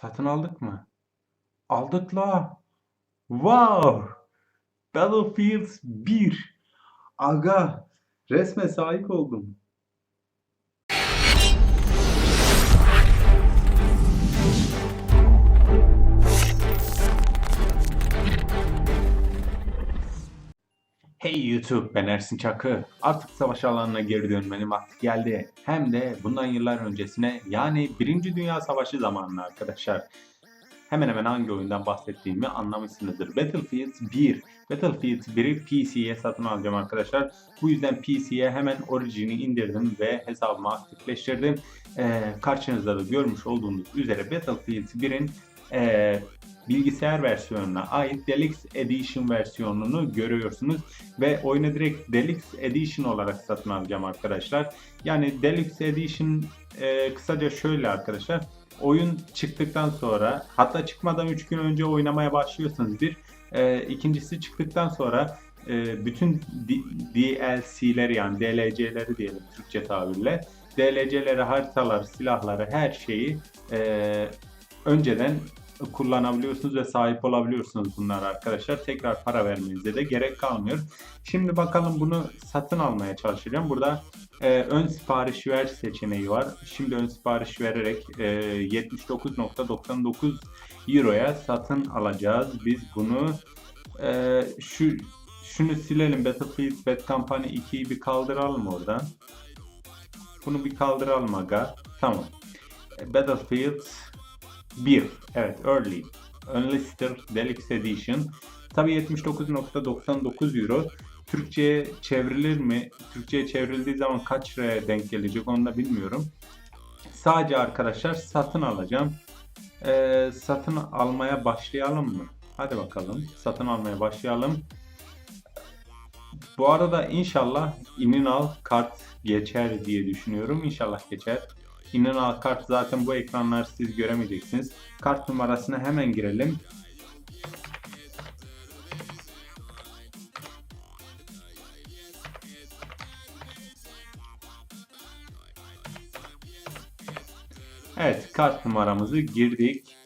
Satın aldık mı? Aldık la. Wow. Battlefield 1. Aga. Resme sahip oldum. YouTube, ben Ersin Çakı. Artık savaş alanına geri dönmenin vakti geldi. Hem de bundan yıllar öncesine yani Birinci Dünya Savaşı zamanına arkadaşlar. Hemen hemen hangi oyundan bahsettiğimi anlamışsınızdır. Battlefield 1. Battlefield 1'i PC'ye satın alacağım arkadaşlar. Bu yüzden PC'ye hemen Origin'i indirdim ve hesabımı aktifleştirdim. Ee, karşınızda da görmüş olduğunuz üzere Battlefield 1'in ee, bilgisayar versiyonuna ait Deluxe Edition versiyonunu görüyorsunuz ve oyunu direkt Deluxe Edition olarak satın alacağım arkadaşlar. Yani Deluxe Edition e, kısaca şöyle arkadaşlar. Oyun çıktıktan sonra hatta çıkmadan 3 gün önce oynamaya başlıyorsunuz bir. E, ikincisi çıktıktan sonra e, bütün DLC'leri yani DLC'leri diyelim Türkçe tabirle. DLC'leri, haritaları, silahları, her şeyi e, önceden kullanabiliyorsunuz ve sahip olabiliyorsunuz bunlar arkadaşlar. Tekrar para vermenize de gerek kalmıyor. Şimdi bakalım bunu satın almaya çalışacağım. Burada e, ön sipariş ver seçeneği var. Şimdi ön sipariş vererek e, 79.99 Euro'ya satın alacağız. Biz bunu e, şu şunu silelim. Battlefield Bad Company 2'yi bir kaldıralım oradan. Bunu bir kaldıralım aga. Tamam. Battlefield 1. Evet Early. Unlisted Deluxe Edition. Tabi 79.99 Euro. Türkçe'ye çevrilir mi? Türkçe'ye çevrildiği zaman kaç liraya denk gelecek onu da bilmiyorum. Sadece arkadaşlar satın alacağım. Ee, satın almaya başlayalım mı? Hadi bakalım. Satın almaya başlayalım. Bu arada inşallah inin al kart geçer diye düşünüyorum. İnşallah geçer. İnin al kart zaten bu ekranlar siz göremeyeceksiniz. Kart numarasına hemen girelim. Evet kart numaramızı girdik.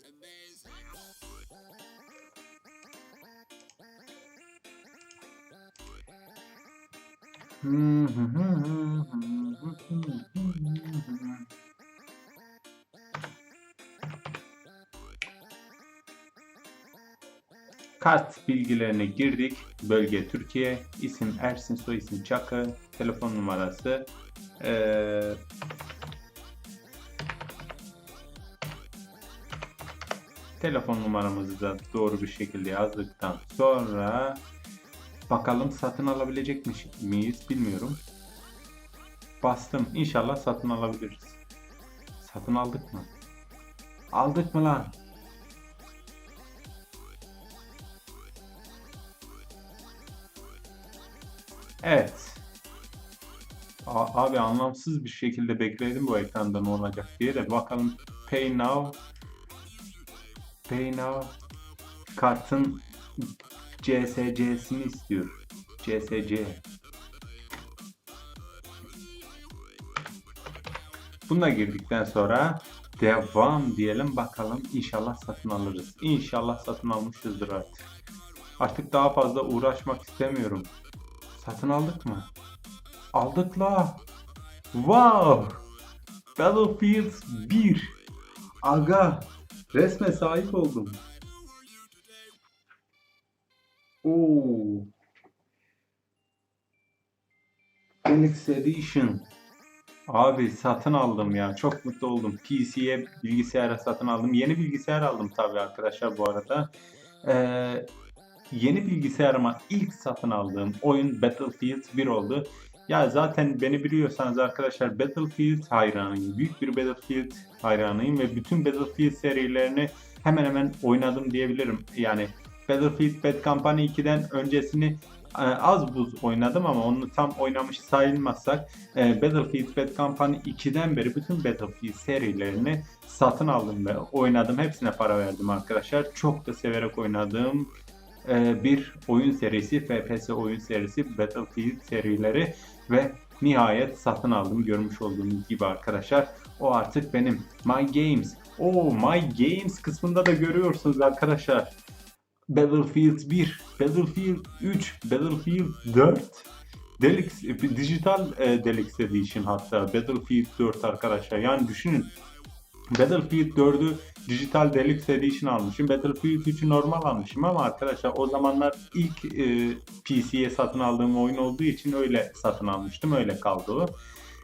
Kart bilgilerine girdik. Bölge Türkiye. İsim Ersin, soyisim Çakı. Telefon numarası. Ee, telefon numaramızı da doğru bir şekilde yazdıktan sonra bakalım satın alabilecek miyiz bilmiyorum. Bastım. İnşallah satın alabiliriz. Satın aldık mı? Aldık mı lan? Evet. A- abi anlamsız bir şekilde bekledim bu ekranda ne olacak diye de bakalım Pay Now Pay Now kartın CSC'sini istiyor. CSC. Buna girdikten sonra devam diyelim bakalım inşallah satın alırız. İnşallah satın almışızdır artık. Artık daha fazla uğraşmak istemiyorum. Satın aldık mı? Aldık la. Wow. Battlefield 1. Aga. Resme sahip oldum. Oo. Deluxe Edition. Abi satın aldım ya. Çok mutlu oldum. PC'ye bilgisayara satın aldım. Yeni bilgisayar aldım tabii arkadaşlar bu arada. Ee, yeni bilgisayarıma ilk satın aldığım oyun Battlefield 1 oldu. Ya zaten beni biliyorsanız arkadaşlar Battlefield hayranıyım. Büyük bir Battlefield hayranıyım ve bütün Battlefield serilerini hemen hemen oynadım diyebilirim. Yani Battlefield Bad Company 2'den öncesini e, az buz oynadım ama onu tam oynamış sayılmazsak e, Battlefield Bad Company 2'den beri bütün Battlefield serilerini satın aldım ve oynadım. Hepsine para verdim arkadaşlar. Çok da severek oynadığım e, bir oyun serisi, FPS oyun serisi, Battlefield serileri ve nihayet satın aldım görmüş olduğunuz gibi arkadaşlar. O artık benim. My Games Oh My Games kısmında da görüyorsunuz arkadaşlar. Battlefield 1, Battlefield 3, Battlefield 4, Deluxe, dijital e, Deluxe Edition hatta Battlefield 4 arkadaşlar. Yani düşünün Battlefield 4'ü dijital Deluxe Edition almışım. Battlefield 3'ü normal almışım ama arkadaşlar o zamanlar ilk e, PC'ye satın aldığım oyun olduğu için öyle satın almıştım. Öyle kaldı o.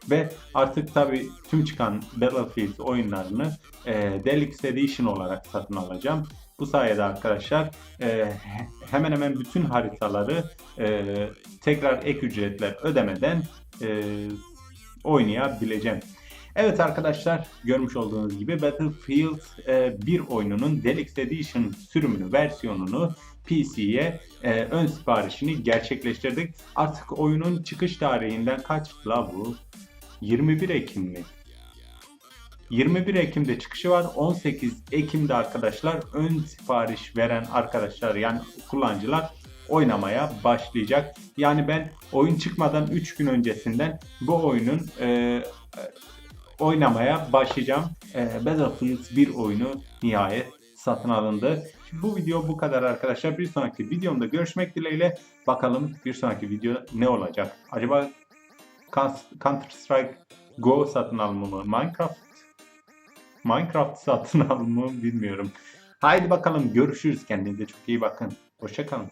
Ve artık tabi tüm çıkan Battlefield oyunlarını e, Deluxe Edition olarak satın alacağım. Bu sayede arkadaşlar e, hemen hemen bütün haritaları e, tekrar ek ücretler ödemeden e, oynayabileceğim. Evet arkadaşlar görmüş olduğunuz gibi Battlefield e, 1 oyununun Deluxe Edition sürümünü, versiyonunu PC'ye e, ön siparişini gerçekleştirdik. Artık oyunun çıkış tarihinden kaç la bu? 21 Ekim mi? 21 Ekim'de çıkışı var. 18 Ekim'de arkadaşlar ön sipariş veren arkadaşlar yani kullanıcılar oynamaya başlayacak. Yani ben oyun çıkmadan 3 gün öncesinden bu oyunun e, oynamaya başlayacağım. E, Battlefield 1 oyunu nihayet satın alındı. Şimdi bu video bu kadar arkadaşlar. Bir sonraki videomda görüşmek dileğiyle. Bakalım bir sonraki video ne olacak? Acaba Counter Strike Go satın alımı mı? Minecraft Minecraft satın alımı mı bilmiyorum. Haydi bakalım görüşürüz. Kendinize çok iyi bakın. Hoşçakalın.